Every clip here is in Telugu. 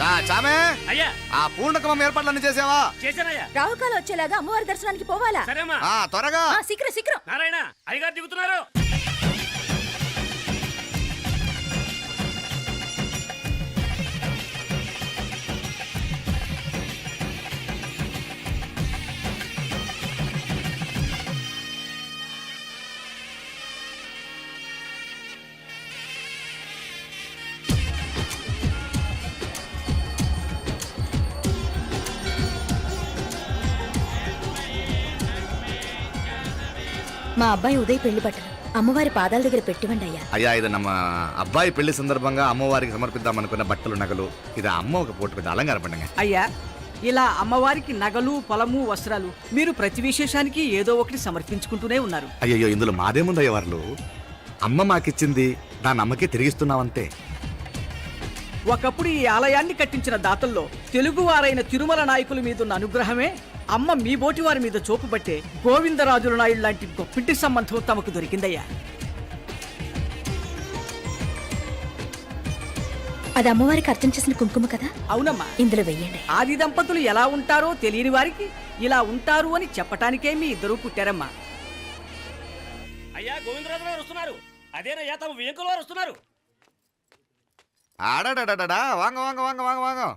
రా, చామే. అయ్యా. ఆ పూర్ణకమం ఏర్పాట్లన్నీ చేసావా? చేశానయ్యా. రావుకాలం వచ్చేలాగా అమ్మవారి దర్శనానికి పోవాలా? సరేమ్మా ఆ త్వరగా. ఆ, శీఘ్రం శీఘ్రం. నారాయణ అయ్యగారు దిగుతున్నారు. మా అబ్బాయి ఉదయ్ పెళ్ళి బట్టలు అమ్మవారి పాదాల దగ్గర పెట్టివండి అయ్యా. అయ్యా ఇది నమ్మ అబ్బాయి పెళ్ళి సందర్భంగా అమ్మవారికి సమర్పిద్దాం అనుకున్న బట్టలు నగలు ఇది అమ్మ ఒక పూట పెద్ద అలంకార పండుగ అయ్యా ఇలా అమ్మవారికి నగలు పొలము వస్త్రాలు మీరు ప్రతి విశేషానికి ఏదో ఒకటి సమర్పించుకుంటూనే ఉన్నారు. అయ్యయ్యో ఇందులో మాదేముందయ్య వాళ్ళు అమ్మ మాకిచ్చింది దాని అమ్మకే తిరిగిస్తున్నామంతే ఒకప్పుడు ఈ ఆలయాన్ని కట్టించిన దాతల్లో తెలుగువారైన తిరుమల నాయకుల మీదున్న అనుగ్రహమే అమ్మ మీ బోటి వారి మీద చూపుబట్టే గోవిందరాజుల నాయుడు లాంటి గొప్పింటి సంబంధం తమకు దొరికిందయ్యా. అది అమ్మవారికి అర్చన చేసిన కుంకుమ కదా? అవునమ్మా. ఇందులో వెయ్యండి. ఆది దంపతులు ఎలా ఉంటారో తెలియని వారికి ఇలా ఉంటారు అని చెప్పటానికే మీ ఇద్దరు పుట్టారమ్మా. అయ్యా గోవిందరాజు గారు వస్తున్నారు. అదేనయ్యా తమ వెంకుల వారు వస్తున్నారు. ఆడాడాడా వాంగ వాంగ వాంగ వాంగ వాంగ.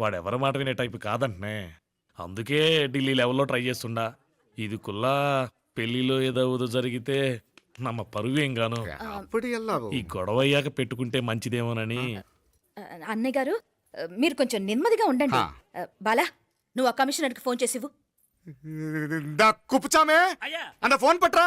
వాడెవరి మాట వినే టైపు కాదంటనే. అందుకే ఢిల్లీ లెవెల్లో ట్రై చేస్తుండా. ఇది కుల్లా పెళ్ళిలో ఏదో జరిగితే నమ్మ పరువు ఏం గాను? ఈ గొడవ అయ్యాక పెట్టుకుంటే మంచిదేమోనని. అన్నయ్య గారు మీరు కొంచెం నెమ్మదిగా ఉండండి. బాలా నువ్వు ఆ కమిషనర్కి ఫోన్ చేసివు అయ్యా. అన్న ఫోన్ పట్రా.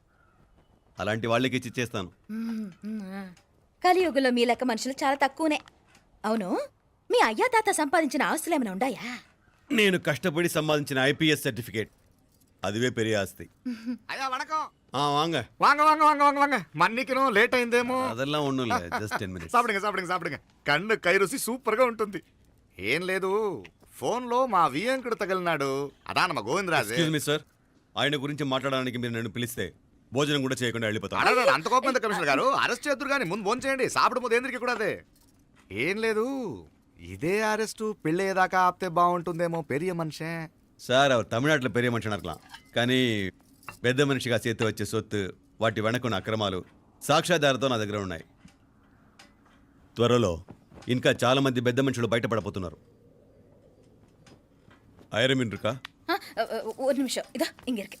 అలాంటి వాళ్ళకి ఇచ్చి ఇచ్చేస్తాను. కలియుగంలో మీ లెక్క మనుషులు చాలా తక్కువనే. అవును మీ అయ్యా తాత సంపాదించిన ఆస్తులు ఏమైనా ఉన్నాయా నేను కష్టపడి సంపాదించిన ఐపీఎస్ సర్టిఫికేట్. అదివే పెరియ ఆస్తి. అయ్యా వణకం. ఆ వాంగ. வாங்க வாங்க வாங்க வாங்க வாங்க అయిందేమో. అదెல்லாம் ஒண்ணும் இல்ல జస్ట్ 10 కన్ను కైరుసి సూపర్గా ఉంటుంది. ఏం లేదు ఫోన్లో మా వియంకుడు తగిలినాడు. అదా నమ్మ గోవిందరాజు. Excuse me sir. ఆయన గురించి మాట్లాడడానికి మీరు నన్ను పిలిస్తే భోజనం కూడా చేయకుండా వెళ్ళిపోతాను అడగడు, అంత కోపం ఎందుకు కమిషనర్ గారు అరెస్ట్ చేద్దరు కానీ ముందు ఫోన్ చేయండి సాపిడు ముందు ఎందుకు కూడా అదే ఏం లేదు ఇదే అరెస్టు పెళ్ళేదాకా ఆపితే బాగుంటుందేమో పెరియ మనిషే సార్ அவர் தமிழ்நாட்டில் பெரிய మనిషి అనర్కలాం కానీ పెద్ద మనిషిగా చేతి వచ్చే సొత్తు వాటి వెనకున్న అక్రమాలు సాక్ష్యాధారతో నా దగ్గర ఉన్నాయి త్వరలో ఇంకా చాలా మంది పెద్ద మనుషులు బయటపడబోతున్నారు ఐరమిన్ రుకా ఆ, ఆ, ఒక నిమిషం ఇదా ఇంగిరికి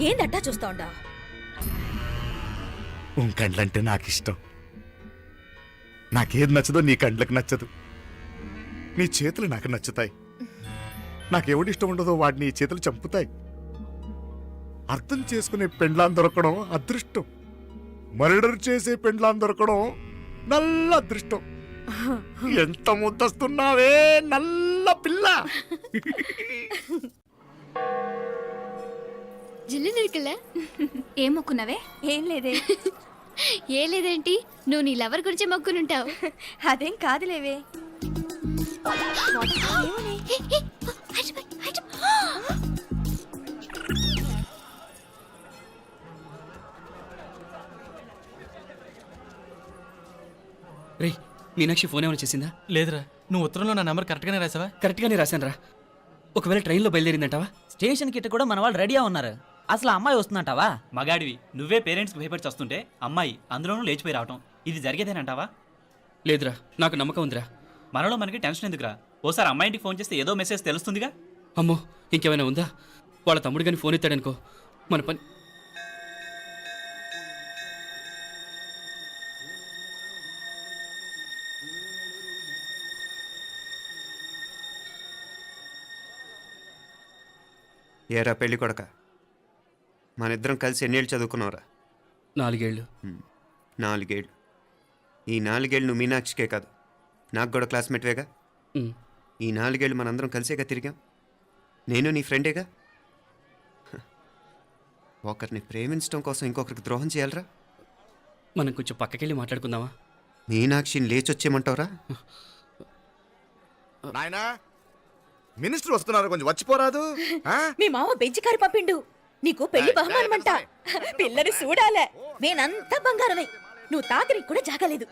ఏందట్టా చూస్తా ఉండా? ఉన్ కండ్లంటే నాకు ఇష్టం నాకేది నచ్చదో నీ కండ్లకు నచ్చదు. నీ చేతులు నాకు నచ్చుతాయి. నాకెవడి ఇష్టం ఉండదో వాడిని నీ చేతులు చంపుతాయి. అర్థం చేసుకునే పెండ్లాం దొరకడం అదృష్టం. మర్డర్ చేసే పెండ్లాం దొరకడం నల్ల అదృష్టం. ఎంత ముద్దస్తున్నావే నల్ల పిల్ల. జిల్లు నిరుకులే ఏం మొక్కున్నవే? ఏం లేదే. ఏ లేదేంటి? నువ్వు నీ లవర్ గురించి మొక్కునుంటావు. అదేం కాదులేవే. రేయ్ మీనాక్షి ఫోన్ ఏమైనా చేసిందా? లేదురా నువ్వు ఉత్తరంలో నా నెంబర్ కరెక్ట్గానే రాసావా? కరెక్ట్గానే రాశాను రా ఒకవేళ ట్రైన్లో బయలుదేరిందంటావా? స్టేషన్ కిட்ட కూడా మన వాళ్ళు రెడీగా ఉన్నారు. అసలు ఆ అమ్మాయి వస్తుందంటావా? మగాడివి. నువ్వే పేరెంట్స్కి భయపడి వస్తుంటే అమ్మాయి అందులోనూ లేచిపోయి రావటం. ఇది జరిగేదేనంటావా లేదురా నాకు నమ్మకం ఉందిరా. మనలో మనకి టెన్షన్ ఎందుకురా? ఓసారి అమ్మాయి ఇంటికి ఫోన్ చేస్తే ఏదో మెసేజ్ తెలుస్తుందిగా? అమ్మో ఇంకేమైనా ఉందా? వాళ్ళ తమ్ముడు కానీ ఫోన్ ఎత్తాడనుకో. మన పని ఏరా పెళ్ళి కొడక? మన ఇద్దరం కలిసి ఎన్నేళ్ళు చదువుకున్నావురా? నాలుగేళ్ళు. నాలుగేళ్ళు. ఈ నాలుగేళ్ళు నువ్వు మీనాక్షికే కాదు. నాకు కూడా క్లాస్మేట్వేగా. ఈ నాలుగేళ్ళు మనందరం కలిసేగా తిరిగాం. నేను నీ ఫ్రెండేగా. ఒకరిని ప్రేమించడం కోసం ఇంకొకరికి ద్రోహం చేయాలరా? మనం కొంచెం పక్కకెళ్ళి మాట్లాడుకుందామా? మీనాక్షిని లేచొచ్చేయమంటావురా? నాయనా మినిస్టర్ వస్తున్నారు. కొంచెం వచ్చిపోరాదు. ఆ? మీ మామ బెంచి కారు పంపిండు. నీకు పెళ్ళి బహుమానమంట. పిల్లని చూడాలే నేనంతా బంగారమే. నువ్వు తాకరికి కూడా జాగలేదు.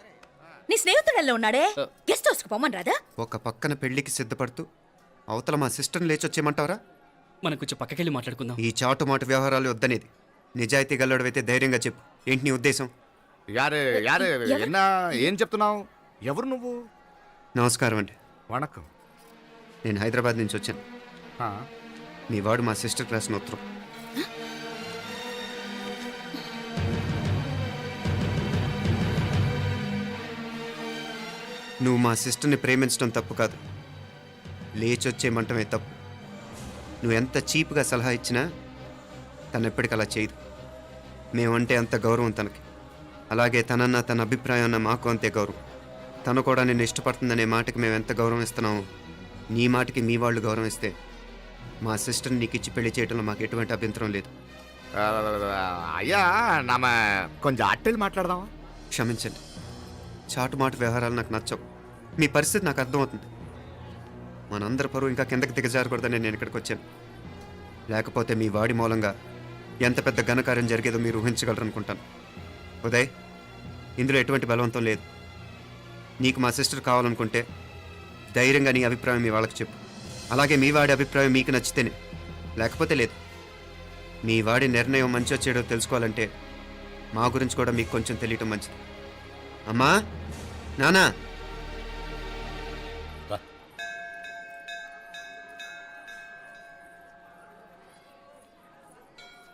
నీ స్నేహితుడల్లో ఉన్నాడే. గెస్ట్ హౌస్కు పొమ్మని రాదా? ఒక పక్కన పెళ్ళికి సిద్ధపడుతూ అవతల మా సిస్టర్ని లేచొచ్చేయమంటావురా? మనం కొంచెం పక్కకెళ్ళి మాట్లాడుకుందాం. ఈ చాటుమాటు వ్యవహారాలు వద్దనేది. నిజాయితీ గల్లడవైతే ధైర్యంగా చెప్పు. ఏంటి నీ ఉద్దేశం? యారే యారే ఎన్నా ఏం చెప్తున్నావు? ఎవరు నువ్వు? నమస్కారం అండి. వణకం. నేను హైదరాబాద్ నుంచి వచ్చాను. ఆ, మీ వాడు మా సిస్టర్ క్లాస్ ఉత్తరం నువ్వు మా సిస్టర్ని ప్రేమించడం తప్పు కాదు. లేచొచ్చేయమంటమే తప్పు. నువ్వు ఎంత చీప్గా సలహా ఇచ్చినా తను ఎప్పటికీ అలా చేయదు. మేమంటే అంత గౌరవం తనకి. అలాగే తనన్న తన అభిప్రాయం అన్న మాకు అంతే గౌరవం. తను కూడా నిన్ను ఇష్టపడుతుందనే మాటకి మేము ఎంత గౌరవం ఇస్తున్నామో నీ మాటకి మీ వాళ్ళు గౌరవం ఇస్తే మా సిస్టర్ని నీకు ఇచ్చి పెళ్ళి చేయడంలో మాకు ఎటువంటి అభ్యంతరం లేదు. అయ్యా నామ కొంచెం అట్టెలు మాట్లాడదామా? క్షమించండి. చాటుమాటు వ్యవహారాలు నాకు నచ్చవు. మీ పరిస్థితి నాకు అర్థమవుతుంది. మనందరి పరువు ఇంకా కిందకి దిగజారకూడదని నేను ఇక్కడికి వచ్చాను. లేకపోతే మీ వాడి మూలంగా ఎంత పెద్ద ఘనకార్యం జరిగేదో మీరు ఊహించగలరనుకుంటాను. ఉదయ్ ఇందులో ఎటువంటి బలవంతం లేదు. నీకు మా సిస్టర్ కావాలనుకుంటే ధైర్యంగా నీ అభిప్రాయం మీ వాళ్ళకి చెప్పు. అలాగే మీ వాడి అభిప్రాయం మీకు నచ్చితేనే. లేకపోతే లేదు. మీ వాడి నిర్ణయం మంచి చెడో తెలుసుకోవాలంటే మా గురించి కూడా మీకు కొంచెం తెలియటం మంచిది. అమ్మా! నానా.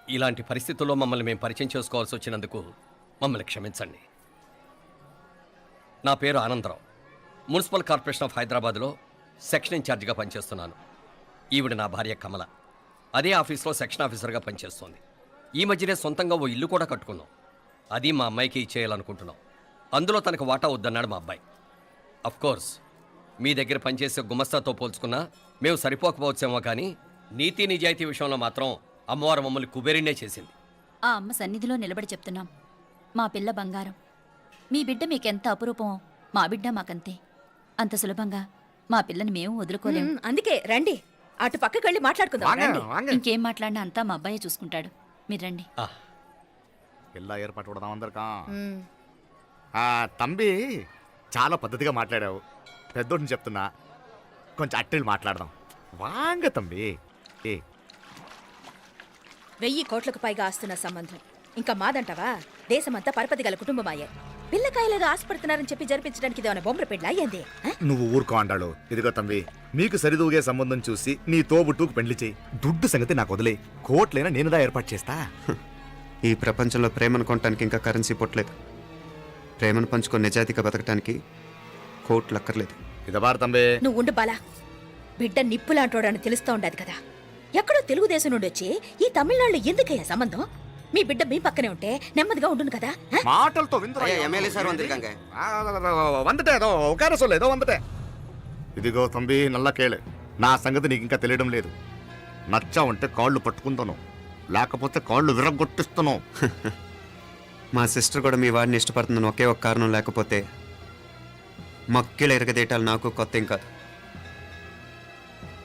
ఇలాంటి పరిస్థితుల్లో మమ్మల్ని మేము పరిచయం చేసుకోవాల్సి వచ్చినందుకు మమ్మల్ని క్షమించండి. నా పేరు ఆనందరావు. మున్సిపల్ కార్పొరేషన్ ఆఫ్ హైదరాబాద్లో సెక్షన్ ఇన్ఛార్జిగా పనిచేస్తున్నాను. ఈవిడ నా భార్య కమల. అదే ఆఫీస్లో సెక్షన్ ఆఫీసర్గా పనిచేస్తోంది. ఈ మధ్యనే సొంతంగా ఓ ఇల్లు కూడా కట్టుకున్నాం. అది మా అమ్మాయికి ఇచ్చేయాలనుకుంటున్నాం. అందులో తనకు వాటా వద్దన్నాడు మా అబ్బాయి. అఫ్ కోర్స్ మీ దగ్గర పనిచేసే గుమస్తాతో పోల్చుకున్నా మేము సరిపోకపోవచ్చేమో కానీ నీతి నిజాయితీ విషయంలో మాత్రం అమ్మవారు మమ్మల్ని కుబేరినే చేసింది. ఆ అమ్మ సన్నిధిలో నిలబడి చెప్తున్నాం. మా పిల్ల బంగారం. మీ బిడ్డ మీకెంత అపురూపమో మా బిడ్డ మాకంతే. అంత సులభంగా మా పిల్లని మేము వదులుకోలేము అందుకే రండి. అటు పక్కకి వెళ్ళి మాట్లాడుకుందాం. రండి. ఇంకేం మాట్లాడినా అంతా మా అబ్బాయే చూసుకుంటాడు. మీరు రండి. కొడదాం అందరికా. ఉమ్. ఆ, తంబి చాలా పద్ధతిగా మాట్లాడావు. పెద్దోడిని చెప్తున్నా. కొంచెం అట్టెలు మాట్లాడదాం. వాంగ తంబి ఏ. వెయ్యి కోట్లకు పైగా ఆస్తున్న సంబంధం. ఇంకా మాదంటావా? దేశమంతా పరపతి గల కుటుంబమాయే. పిల్లకాయలేదో ఆశపడుతున్నారని చెప్పి జరిపించడానికి ఇదేమైనా బొమ్మర పెళ్ళి అయ్యింది నువ్వు ఊరుకో అంటాడు ఇదిగో తంబి మీకు సరిదూగే సంబంధం చూసి నీ తోబుట్టుకు పెళ్ళి చేయి. దుడ్డు సంగతి నాకు వదిలే కోట్లైనా నేనుదా ఏర్పాటు చేస్తా? ఈ ప్రపంచంలో ప్రేమను కొనటానికి ఇంకా కరెన్సీ పుట్టలేదు. ప్రేమను పంచుకొని నిజాయితీగా బతకటానికి కోట్లు అక్కర్లేదు. ఇదబారు తంబే. నువ్వు ఉండు బాలా. బిడ్డ నిప్పులాంటోడని తెలుస్తూ ఉండదు కదా. ఎక్కడో తెలుగుదేశం నుండి వచ్చి ఈ తమిళనాడులో ఎందుకయ్యా సంబంధం? మీ బిడ్డ మీ పక్కనే ఉంటే నెమ్మదిగా ఉండును కదా? మాటలతో విందురా. MLA sir వందిరికాంగ. ఆ, వందటే ఏదో ఒకార సొల్లు ఏదో వందటే. ఇదిగో తంబి నల్ల కేళే. నా సంగతి నీకు ఇంకా తెలియడం లేదు. నచ్చా ఉంటే కాళ్ళు పట్టుకుంటాను లేకపోతే కాళ్ళు విరగొట్టిస్తాను మా సిస్టర్ కూడా మీ వాడిని ఇష్టపడుతుందని ఒకే ఒక కారణం లేకపోతే మక్కిల ఎరగదీయటాలు నాకు కొత్త ఏం కాదు